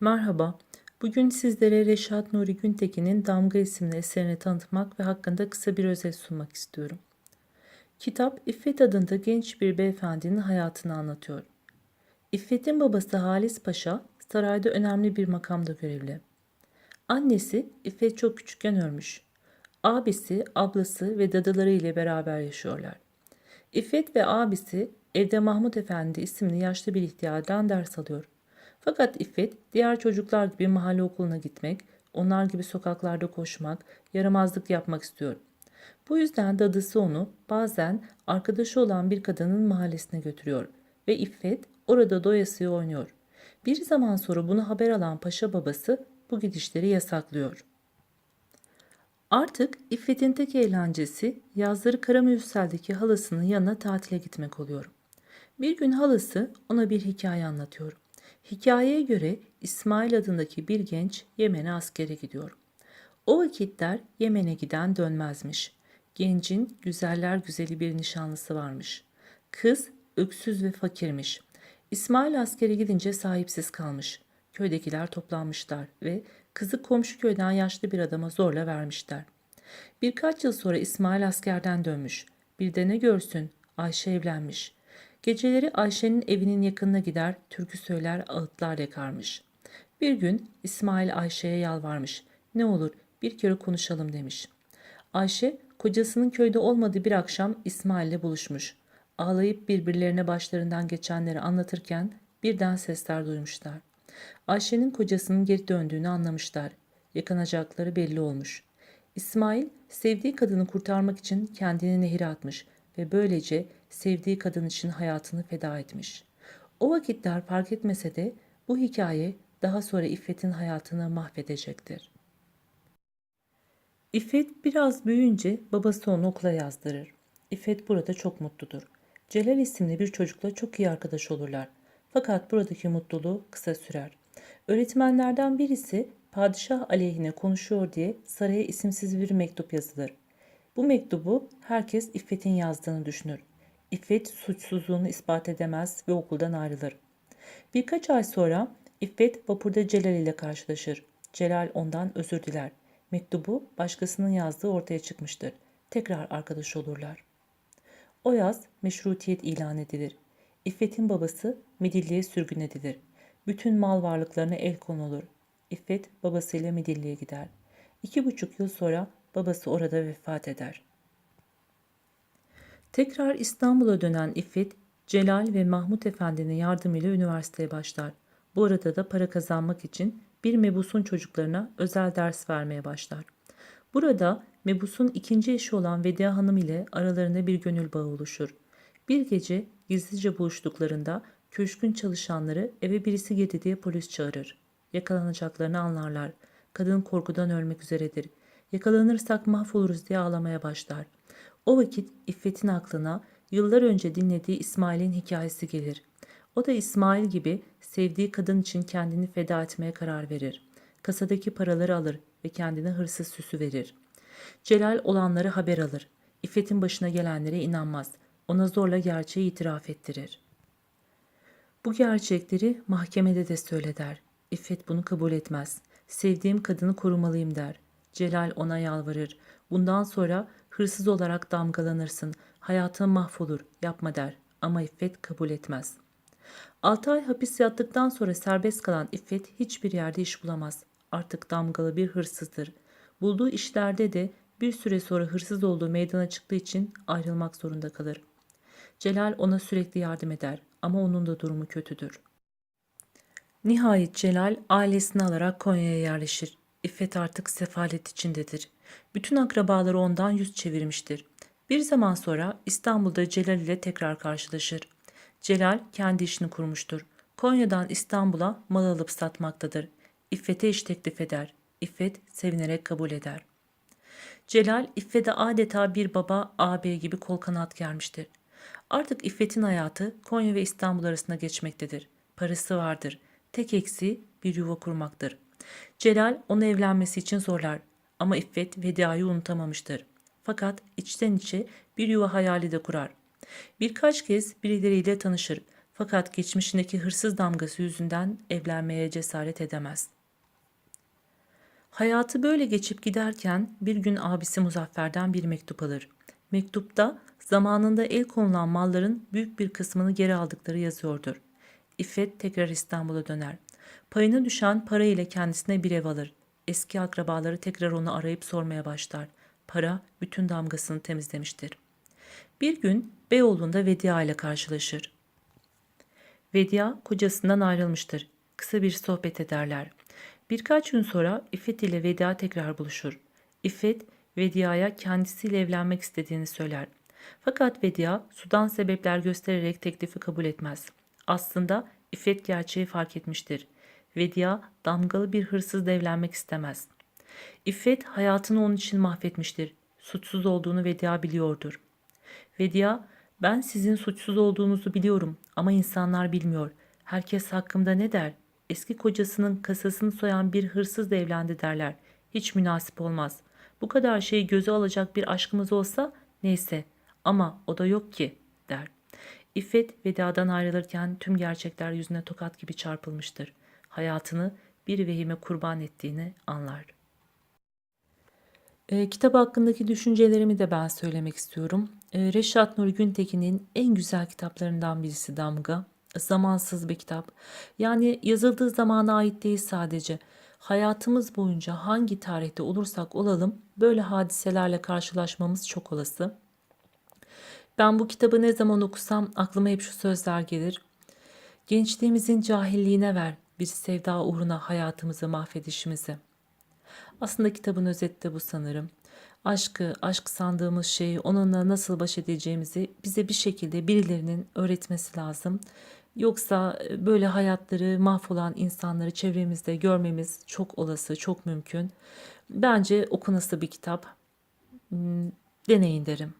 Merhaba. Bugün sizlere Reşat Nuri Güntekin'in Damga isimli eserini tanıtmak ve hakkında kısa bir özet sunmak istiyorum. Kitap İffet adında genç bir beyefendinin hayatını anlatıyor. İffet'in babası Halis Paşa sarayda önemli bir makamda görevli. Annesi İffet çok küçükken ölmüş. Abisi, ablası ve dadıları ile beraber yaşıyorlar. İffet ve abisi evde Mahmut Efendi isimli yaşlı bir ihtiyardan ders alıyor. Fakat İffet diğer çocuklar gibi mahalle okuluna gitmek, onlar gibi sokaklarda koşmak, yaramazlık yapmak istiyor. Bu yüzden dadısı onu bazen arkadaşı olan bir kadının mahallesine götürüyor ve İffet orada doyasıya oynuyor. Bir zaman sonra bunu haber alan paşa babası bu gidişleri yasaklıyor. Artık İffet'in tek eğlencesi yazları Karamürsel'deki halasının yanına tatile gitmek oluyor. Bir gün halası ona bir hikaye anlatıyor. Hikayeye göre İsmail adındaki bir genç Yemen'e askere gidiyor. O vakitler Yemen'e giden dönmezmiş. Gencin güzeller güzeli bir nişanlısı varmış. Kız öksüz ve fakirmiş. İsmail askere gidince sahipsiz kalmış. Köydekiler toplanmışlar ve kızı komşu köyden yaşlı bir adama zorla vermişler. Birkaç yıl sonra İsmail askerden dönmüş. Bir de ne görsün Ayşe evlenmiş. Geceleri Ayşe'nin evinin yakınına gider türkü söyler ağıtlar yakarmış. Bir gün İsmail Ayşe'ye yalvarmış. Ne olur bir kere konuşalım demiş. Ayşe kocasının köyde olmadığı bir akşam İsmail'le buluşmuş. Ağlayıp birbirlerine başlarından geçenleri anlatırken birden sesler duymuşlar. Ayşe'nin kocasının geri döndüğünü anlamışlar. Yakanacakları belli olmuş. İsmail sevdiği kadını kurtarmak için kendini nehire atmış ve böylece sevdiği kadın için hayatını feda etmiş. O vakitler fark etmese de bu hikaye daha sonra İffet'in hayatını mahvedecektir. İffet biraz büyüyünce babası onu okula yazdırır. İffet burada çok mutludur. Celal isimli bir çocukla çok iyi arkadaş olurlar. Fakat buradaki mutluluğu kısa sürer. Öğretmenlerden birisi padişah aleyhine konuşuyor diye saraya isimsiz bir mektup yazılır. Bu mektubu herkes İffet'in yazdığını düşünür. İffet suçsuzluğunu ispat edemez ve okuldan ayrılır. Birkaç ay sonra İffet vapurda Celal ile karşılaşır. Celal ondan özür diler. Mektubu başkasının yazdığı ortaya çıkmıştır. Tekrar arkadaş olurlar. O yaz meşrutiyet ilan edilir. İffet'in babası Midilli'ye sürgün edilir. Bütün mal varlıklarına el konulur. İffet babasıyla Midilli'ye gider. İki buçuk yıl sonra babası orada vefat eder. Tekrar İstanbul'a dönen İffet, Celal ve Mahmut Efendi'nin yardımıyla üniversiteye başlar. Bu arada da para kazanmak için bir mebusun çocuklarına özel ders vermeye başlar. Burada mebusun ikinci eşi olan Vedia Hanım ile aralarında bir gönül bağı oluşur. Bir gece gizlice buluştuklarında köşkün çalışanları eve birisi girdi diye polis çağırır. Yakalanacaklarını anlarlar. Kadın korkudan ölmek üzeredir. Yakalanırsak mahvoluruz diye ağlamaya başlar. O vakit İffet'in aklına yıllar önce dinlediği İsmail'in hikayesi gelir. O da İsmail gibi sevdiği kadın için kendini feda etmeye karar verir. Kasadaki paraları alır ve kendine hırsız süsü verir. Celal olanları haber alır. İffet'in başına gelenlere inanmaz. Ona zorla gerçeği itiraf ettirir. Bu gerçekleri mahkemede de söyler. İffet bunu kabul etmez. Sevdiğim kadını korumalıyım der. Celal ona yalvarır. Bundan sonra hırsız olarak damgalanırsın. Hayatın mahvolur. Yapma der. Ama İffet kabul etmez. 6 ay hapis yattıktan sonra serbest kalan İffet hiçbir yerde iş bulamaz. Artık damgalı bir hırsızdır. Bulduğu işlerde de bir süre sonra hırsız olduğu meydana çıktığı için ayrılmak zorunda kalır. Celal ona sürekli yardım eder ama onun da durumu kötüdür. Nihayet Celal ailesini alarak Konya'ya yerleşir. İffet artık sefalet içindedir. Bütün akrabaları ondan yüz çevirmiştir. Bir zaman sonra İstanbul'da Celal ile tekrar karşılaşır. Celal kendi işini kurmuştur. Konya'dan İstanbul'a mal alıp satmaktadır. İffet'e iş teklif eder. İffet sevinerek kabul eder. Celal İffet'e adeta bir baba ağabey gibi kol kanat gelmiştir. Artık İffet'in hayatı Konya ve İstanbul arasında geçmektedir. Parası vardır. Tek eksiği bir yuva kurmaktır. Celal onu evlenmesi için zorlar ama İffet Veda'yı unutamamıştır. Fakat içten içe bir yuva hayali de kurar. Birkaç kez birileriyle tanışır. Fakat geçmişindeki hırsız damgası yüzünden evlenmeye cesaret edemez. Hayatı böyle geçip giderken bir gün abisi Muzaffer'den bir mektup alır. Mektupta zamanında el konulan malların büyük bir kısmını geri aldıkları yazıyordur. İffet tekrar İstanbul'a döner. Payına düşen para ile kendisine bir ev alır. Eski akrabaları tekrar onu arayıp sormaya başlar. Para bütün damgasını temizlemiştir. Bir gün Beyoğlu'nda Vedia ile karşılaşır. Vedia kocasından ayrılmıştır. Kısa bir sohbet ederler. Birkaç gün sonra İffet ile Vedia tekrar buluşur. İffet, Vedia'ya kendisiyle evlenmek istediğini söyler. Fakat Vedia sudan sebepler göstererek teklifi kabul etmez. Aslında İffet gerçeği fark etmiştir. Vedia damgalı bir hırsızla evlenmek istemez. İffet hayatını onun için mahvetmiştir. Suçsuz olduğunu Vedia biliyordur. Vedia, ben sizin suçsuz olduğunuzu biliyorum ama insanlar bilmiyor. Herkes hakkımda ne der? Eski kocasının kasasını soyan bir hırsızla evlendi derler. Hiç münasip olmaz. Bu kadar şeyi göze alacak bir aşkımız olsa neyse ama o da yok ki der. İffet Veda'dan ayrılırken tüm gerçekler yüzüne tokat gibi çarpılmıştır. Hayatını bir vehime kurban ettiğini anlar. E, kitap hakkındaki düşüncelerimi de ben söylemek istiyorum. E, Reşat Nuri Güntekin'in en güzel kitaplarından birisi Damga. Zamansız bir kitap. Yani yazıldığı zamana ait değil sadece. Hayatımız boyunca hangi tarihte olursak olalım böyle hadiselerle karşılaşmamız çok olası. Ben bu kitabı ne zaman okusam aklıma hep şu sözler gelir. Gençliğimizin cahilliğine ver bir sevda uğruna hayatımızı mahvedişimizi. Aslında kitabın özeti de bu sanırım. Aşkı, aşk sandığımız şeyi onunla nasıl baş edeceğimizi bize bir şekilde birilerinin öğretmesi lazım. Yoksa e, böyle hayatları mahvolan insanları çevremizde görmemiz çok olası, çok mümkün. Bence okunası bir kitap. Hmm, Deneyin derim.